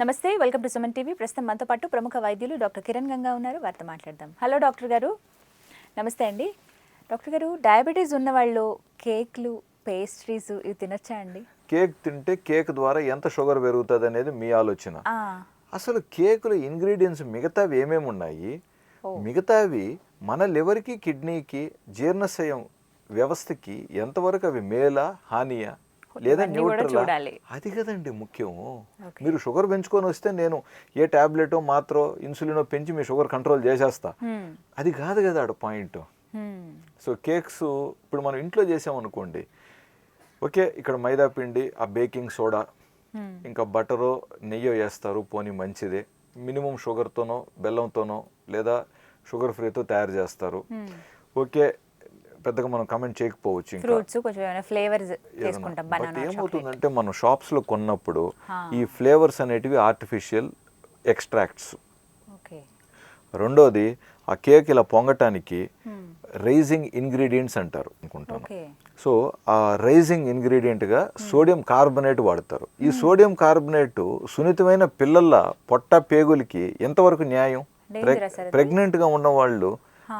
నమస్తే welcome to Suman TV. ప్రస్తుతం మనతో పాటు ప్రముఖ వైద్యులు డాక్టర్ కిరణ్ గంగా ఉన్నారు. వారితో మాట్లాడదాం. హలో డాక్టర్ గారు. నమస్తే అండి. డాక్టర్ గారు డయాబెటీస్ ఉన్న వాళ్ళు కేక్లు పేస్ట్రీస్ ఇవి తినొచ్చా అండి? కేక్ తింటే కేక్ ద్వారా ఎంత షుగర్ పెరుగుతుంది అనేది మీ ఆలోచన. అసలు కేకులో ఇంగ్రీడియంట్స్ మిగతావి ఏమేమి ఉన్నాయి? మిగతావి మన లివర్కి కిడ్నీకి జీర్ణశయం వ్యవస్థకి ఎంతవరకు అవి మేలా హానియా? లేదా న్యూట్రల్. అది కదండి ముఖ్యం మీరు షుగర్ పెంచుకొని వస్తే నేను ఏ టాబ్లెటో మాత్రో ఇన్సులినో పెంచి మీ షుగర్ కంట్రోల్ చేసేస్తా. అది కాదు కదా ఆడ పాయింట్. సో కేక్స్ ఇప్పుడు మనం ఇంట్లో చేసామనుకోండి. ఓకే ఇక్కడ మైదా పిండి ఆ బేకింగ్ సోడా. ఇంకా బటరో నెయ్యో వేస్తారు పోనీ మంచిదే. మినిమం షుగర్తోనో బెల్లంతోనో లేదా షుగర్ ఫ్రీతో తయారు చేస్తారు. ఓకే పెద్దగా మనం కమెంట్ చేయకపోవచ్చు ఫ్రూట్స్ కొంచెం ఫ్లేవర్స్ బనానా ఏమవుతుందంటే మనం షాప్స్లో కొన్నప్పుడు హా. ఈ ఫ్లేవర్స్ అనేటివి ఆర్టిఫిషియల్ ఎక్స్ట్రాక్ట్స్ రెండోది ఆ కేక్ ఇలా పొంగటానికి. రైజింగ్ ఇంగ్రీడియంట్స్ అంటారు అనుకుంటాను. సో ఆ రైజింగ్ ఇంగ్రీడియంట్గా సోడియం కార్బోనేట్ వాడతారు. ఈ సోడియం కార్బోనేట్ సున్నితమైన పిల్లల పొట్ట పేగులకి ఎంతవరకు న్యాయం? ప్రెగ్నెంట్గా ఉన్న వాళ్ళు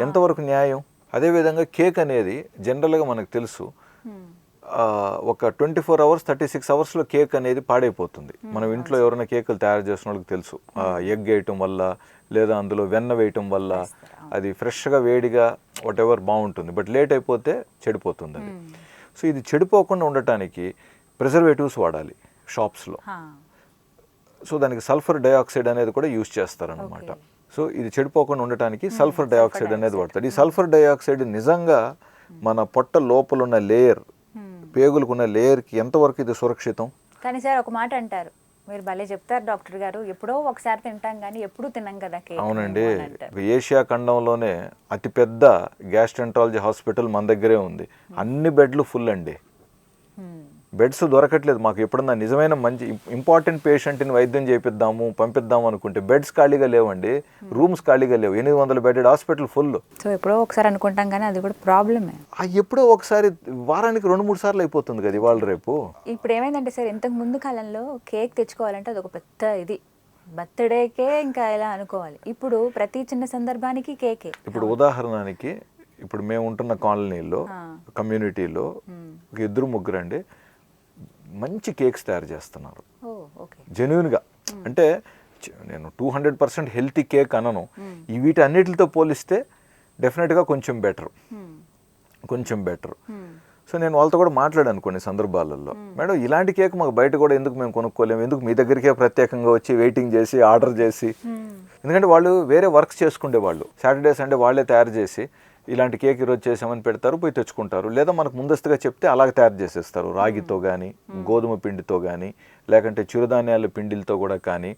ఎంతవరకు న్యాయం? అదేవిధంగా కేక్ అనేది జనరల్గా మనకు తెలుసు ఒక twenty four hours thirty six అవర్స్లో కేక్ అనేది పాడైపోతుంది. మనం ఇంట్లో ఎవరైనా కేకులు తయారు చేసిన వాళ్ళకి తెలుసు. ఎగ్ వేయటం వల్ల లేదా అందులో వెన్న వేయటం వల్ల అది ఫ్రెష్గా వేడిగా వాట్ ఎవర్ బాగుంటుంది. బట్ లేట్ అయిపోతే చెడిపోతుంది అది. సో ఇది చెడిపోకుండా ఉండటానికి ప్రిజర్వేటివ్స్ వాడాలి షాప్స్లో. సో దానికి సల్ఫర్ డైఆక్సైడ్ అనేది కూడా యూస్ చేస్తారనమాట సో ఇది చెడిపోకుండా ఉండటానికి సల్ఫర్ డైఆక్సైడ్ అనేది వాడతారు. ఈ సల్ఫర్ డైఆక్సైడ్ నిజంగా మన పొట్ట లోపల ఉన్న లేయర్. పేగులకున్న లేయర్కి ఎంతవరకు ఇది సురక్షితం? కానీ సార్ ఒక మాట అంటారు. మీరు భలే చెప్తారు డాక్టర్ గారు. ఎప్పుడో ఒకసారి తింటాం కానీ ఎప్పుడూ తినం కదా అవునండి. ఏషియా ఖండంలోనే అతిపెద్ద గ్యాస్ట్రెంట్రాలజీ హాస్పిటల్ మన దగ్గరే ఉంది. అన్ని బెడ్లు ఫుల్ అండి. బెడ్స్ దొరకట్లేదు. మాకు ఎప్పుడన్నా నిజమైన మంచి ఇంపార్టెంట్ పేషెంట్ని వైద్యం చేపిద్దాము పంపిద్దాము అనుకుంటే బెడ్స్ ఖాళీగా లేవండి. రూమ్స్ ఖాళీగా లేవు. ఎనిమిది వందల బెడెడ్ హాస్పిటల్ ఫుల్. సో ఎప్పుడో ఒకసారి అనుకుంటాం కానీ అది కూడా ప్రాబ్లమే ఎప్పుడో ఒకసారి వారానికి రెండు మూడు సార్లు అయిపోతుంది కదా ఇవాళ రేపు. ఇప్పుడు ఏమైందంటే సార్ ఇంతకు ముందు కాలంలో కేక్ తెచ్చుకోవాలంటే అది ఒక పెద్ద ఇది. బర్త్డేకే ఇంకా ఎలా అనుకోవాలి. ఇప్పుడు ప్రతి చిన్న సందర్భానికి కేకే. ఇప్పుడు ఉదాహరణకి ఇప్పుడు మేము ఉంటున్న కాలనీలో. కమ్యూనిటీలో ఒక ఇద్దరు ముగ్గురు అండి మంచి కేక్స్ తయారు చేస్తున్నారు. జెన్యున్గా. అంటే నేను two hundred percent healthy cake అనను. ఈ వీటి అన్నిటితో పోలిస్తే డెఫినెట్గా కొంచెం బెటర్. కొంచెం బెటర్. సో నేను వాళ్ళతో కూడా మాట్లాడాను కొన్ని సందర్భాలలో. మేడం ఇలాంటి కేక్ మాకు బయట కూడా ఎందుకు మేము కొనుక్కోలేము? ఎందుకు మీ దగ్గరికే ప్రత్యేకంగా వచ్చి వెయిటింగ్ చేసి ఆర్డర్ చేసి? ఎందుకంటే వాళ్ళు వేరే వర్క్స్ చేసుకునే వాళ్ళు సాటర్డే సండే వాళ్ళే తయారు చేసి ఇలాంటి కేక్ ఈరోజు చేసామని పెడతారు పోయి తెచ్చుకుంటారు. లేదా మనకు ముందస్తుగా చెప్తే అలాగే తయారు చేసేస్తారు. రాగితో కానీ గోధుమ పిండితో కానీ లేకంటే చిరుధాన్యాల పిండిలతో కూడా కానీ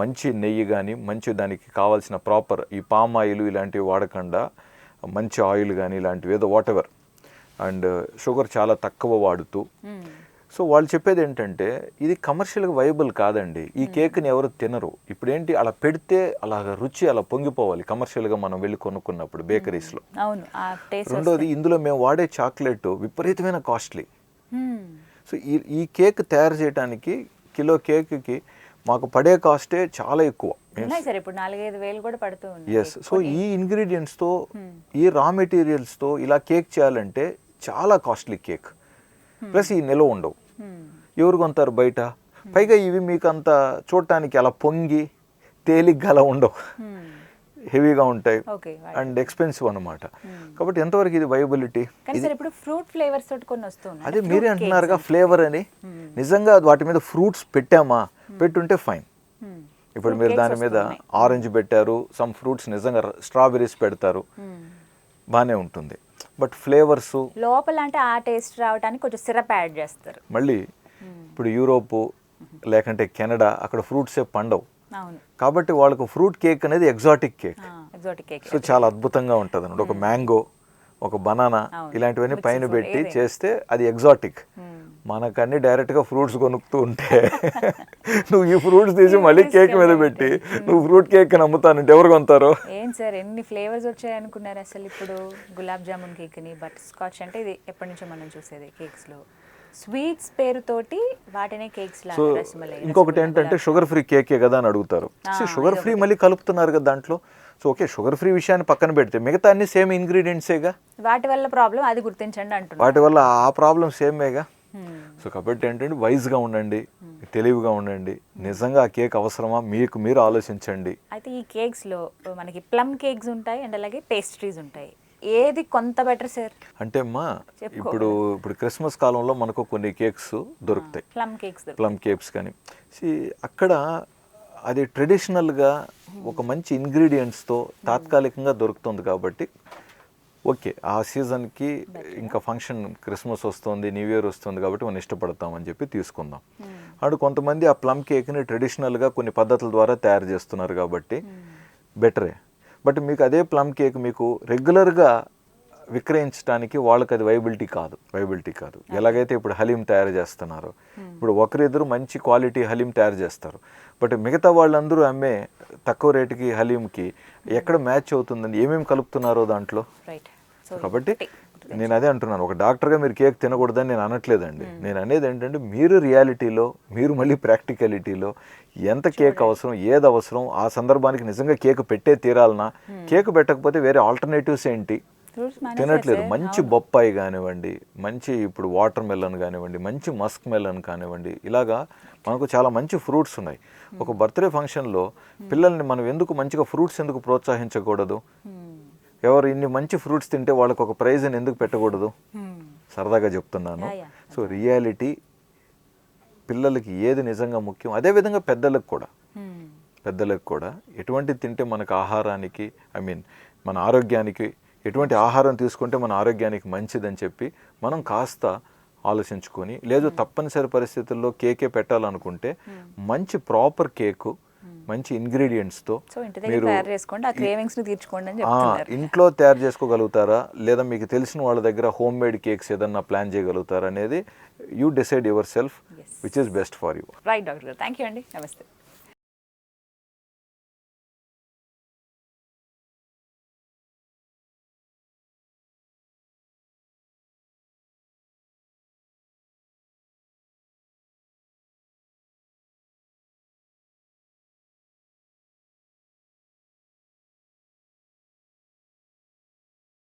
మంచి నెయ్యి కానీ మంచి దానికి కావాల్సిన ప్రాపర్ ఈ పామ్ ఆయిల్ ఇలాంటివి వాడకుండా మంచి ఆయిల్ కానీ ఇలాంటివి ఏదో వాట్ ఎవర్ అండ్ షుగర్ చాలా తక్కువ వాడుతూ సో వాళ్ళు చెప్పేది ఏంటంటే ఇది కమర్షియల్గా వైబుల్ కాదండి. ఈ కేక్ని ఎవరు తినరు. ఇప్పుడు ఏంటి అలా పెడితే అలాగ రుచి అలా పొంగిపోవాలి. కమర్షియల్గా మనం వెళ్ళి కొనుక్కున్నప్పుడు బేకరీస్లో. రెండోది ఇందులో మేము వాడే చాక్లెట్ విపరీతమైన కాస్ట్లీ. సో ఈ ఈ కేక్ తయారు చేయడానికి కిలో కేక్కి మాకు పడే కాస్టే చాలా ఎక్కువ. ఎస్ సో ఈ ఇంగ్రీడియంట్స్తో ఈ రా మెటీరియల్స్తో ఇలా కేక్ చేయాలంటే చాలా కాస్ట్లీ కేక్. ప్లస్ ఈ నిల్వ ఉండవు. ఎవరు కొంటారు బయట? పైగా ఇవి మీకు అంత చూడటానికి అలా పొంగి తేలిగ్గా అలా ఉండవు. Hmm. హెవీగా ఉంటాయి. అండ్ ఎక్స్పెన్సివ్ అనమాట కాబట్టి ఎంతవరకు ఇది వైబిలిటీ ఫ్రూట్ ఫ్లేవర్స్ అదే మీరే అంటున్నారుగా ఫ్లేవర్ అని. నిజంగా వాటి మీద ఫ్రూట్స్ పెట్టామా? పెట్టుంటే ఫైన్. ఇప్పుడు మీరు దాని మీద ఆరెంజ్ పెట్టారు సమ్ ఫ్రూట్స్ నిజంగా స్ట్రాబెర్రీస్ పెడతారు. బాగానే ఉంటుంది. బట్ ఫ్లేవర్స్ లోపల అంటే ఆ టేస్ట్ రావడానికి కొంచెం సిరప్ యాడ్ చేస్తారు. మళ్ళీ ఇప్పుడు యూరోపు లేకంటే కెనడా అక్కడ ఫ్రూట్సే పండవు. కాబట్టి వాళ్ళకు ఫ్రూట్ కేక్ అనేది exotic cake. Exotic cake. So చాలా అద్భుతంగా ఉంటుంది అన్నమాట ఒక మ్యాంగో ఒక బనానా. ఇలాంటివన్నీ పైన పెట్టి. చేస్తే అది ఎగ్జాటిక్ మనకన్నీ డైరెక్ట్గా ఫ్రూట్స్ కొనుక్కుతూ ఉంటే నువ్వు ఈ ఫ్రూట్స్ తీసి మళ్ళీ కేక్ మీద పెట్టి నువ్వు ఫ్రూట్ కేక్ అని అమ్ముతానంటే ఎవరు కొంటారు ఏం సార్ ఎన్ని ఫ్లేవర్స్ వచ్చాయి అనుకున్నారు అసలు ఇప్పుడు? గులాబ్ జామున్ కేక్ని బటర్ స్కాచ్ అంటే ఇది ఎప్పటి నుంచో మనం చూసేది కేక్స్లో. స్వీట్స్ పేరుతోటి వాటినే కేక్స్ సో ఇంకొకటి ఏంటంటే షుగర్ ఫ్రీ కేకే కదా అని అడుగుతారు. షుగర్ ఫ్రీ మళ్ళీ కలుపుతున్నారు కదా దాంట్లో. సో ఓకే షుగర్ ఫ్రీ విషయాన్ని పక్కన పెడితే మిగతా అన్ని సేమ్ ఇంగ్రీడియంట్సేగా వాటి వల్ల ప్రాబ్లం అది గుర్తించండి అంటున్నారు వాటి వల్ల ఆ ప్రాబ్లం సేమేగా. సో కాబట్టి ఏంటంటే వైజ్గా ఉండండి తెలివిగా ఉండండి. నిజంగా ఆ కేక్ అవసరమా? మీకు మీరు ఆలోచించండి. అయితే ఈ కేక్స్లో మనకి ప్లమ్ కేక్స్ ఉంటాయి అండ్ అలాగే పేస్ట్రీస్ ఉంటాయి. ఏది కొంత బెటర్ సార్ అంటే అమ్మా. ఇప్పుడు ఇప్పుడు క్రిస్మస్ కాలంలో మనకు కొన్ని కేక్స్ దొరుకుతాయి. ప్లమ్ కేక్స్ ప్లమ్ కేక్స్ కానీ. అక్కడ అది ట్రెడిషనల్గా ఒక మంచి ఇంగ్రీడియంట్స్తో తాత్కాలికంగా దొరుకుతుంది కాబట్టి ఓకే ఆ సీజన్కి ఇంకా ఫంక్షన్ క్రిస్మస్ వస్తుంది న్యూ ఇయర్ వస్తుంది కాబట్టి మనం ఇష్టపడతామని చెప్పి తీసుకుందాం. అటు కొంతమంది ఆ ప్లమ్ కేక్ని ట్రెడిషనల్గా కొన్ని పద్ధతుల ద్వారా తయారు చేస్తున్నారు కాబట్టి బెటరే. బట్ మీకు అదే ప్లమ్ కేక్ మీకు రెగ్యులర్గా విక్రయించడానికి వాళ్ళకి అది వైబిలిటీ కాదు వైబిలిటీ కాదు. ఎలాగైతే ఇప్పుడు హలీం తయారు చేస్తున్నారు ఇప్పుడు ఒకరిద్దరు మంచి క్వాలిటీ హలీం తయారు చేస్తారు. బట్ మిగతా వాళ్ళందరూ అమ్మే తక్కువ రేటుకి హలీంకి ఎక్కడ మ్యాచ్ అవుతుందని ఏమేమి కలుపుతున్నారో దాంట్లో? కాబట్టి నేను అదే అంటున్నాను. ఒక డాక్టర్గా మీరు కేక్ తినకూడదని నేను అనట్లేదండి. నేను అనేది ఏంటంటే మీరు రియాలిటీలో మీరు మళ్ళీ ప్రాక్టికాలిటీలో ఎంత కేక్ అవసరం ఏది అవసరం ఆ సందర్భానికి నిజంగా కేక్ పెట్టే తీరాలనా? కేక్ పెట్టకపోతే వేరే ఆల్టర్నేటివ్స్ ఏంటి? తినట్లేదు. మంచి బొప్పాయి కానివ్వండి మంచి ఇప్పుడు వాటర్ మెలన్ కానివ్వండి మంచి మస్క్ మెలన్ కానివ్వండి ఇలాగా మనకు చాలా మంచి ఫ్రూట్స్ ఉన్నాయి. ఒక బర్త్డే ఫంక్షన్లో పిల్లల్ని మనం ఎందుకు మంచిగా ఫ్రూట్స్ ఎందుకు ప్రోత్సహించకూడదు? ఎవరు ఇన్ని మంచి ఫ్రూట్స్ తింటే వాళ్ళకి ఒక ప్రైజ్ అని ఎందుకు పెట్టకూడదు? సరదాగా చెప్తున్నాను. సో రియాలిటీ పిల్లలకి ఏది నిజంగా ముఖ్యం? అదేవిధంగా పెద్దలకు కూడా. పెద్దలకు కూడా. ఎటువంటి తింటే మనకు ఆహారానికి ఐ మీన్ మన ఆరోగ్యానికి ఎటువంటి ఆహారం తీసుకుంటే మన ఆరోగ్యానికి మంచిదని చెప్పి మనం కాస్త ఆలోచించుకొని లేదు తప్పనిసరి పరిస్థితుల్లో కేకే పెట్టాలనుకుంటే మంచి ప్రాపర్ కేకు మంచి ఇంగ్రీడియంట్స్తో చెప్తున్నారు. ఇంట్లో తయారు చేసుకోగలుగుతారా? లేదా మీకు తెలిసిన వాళ్ళ దగ్గర హోమ్ మేడ్ కేక్స్ ఏదన్నా ప్లాన్ చేయగలుగుతారా అనేది you decide yourself which is best for you. Right doctor thank you అండి. నమస్తే.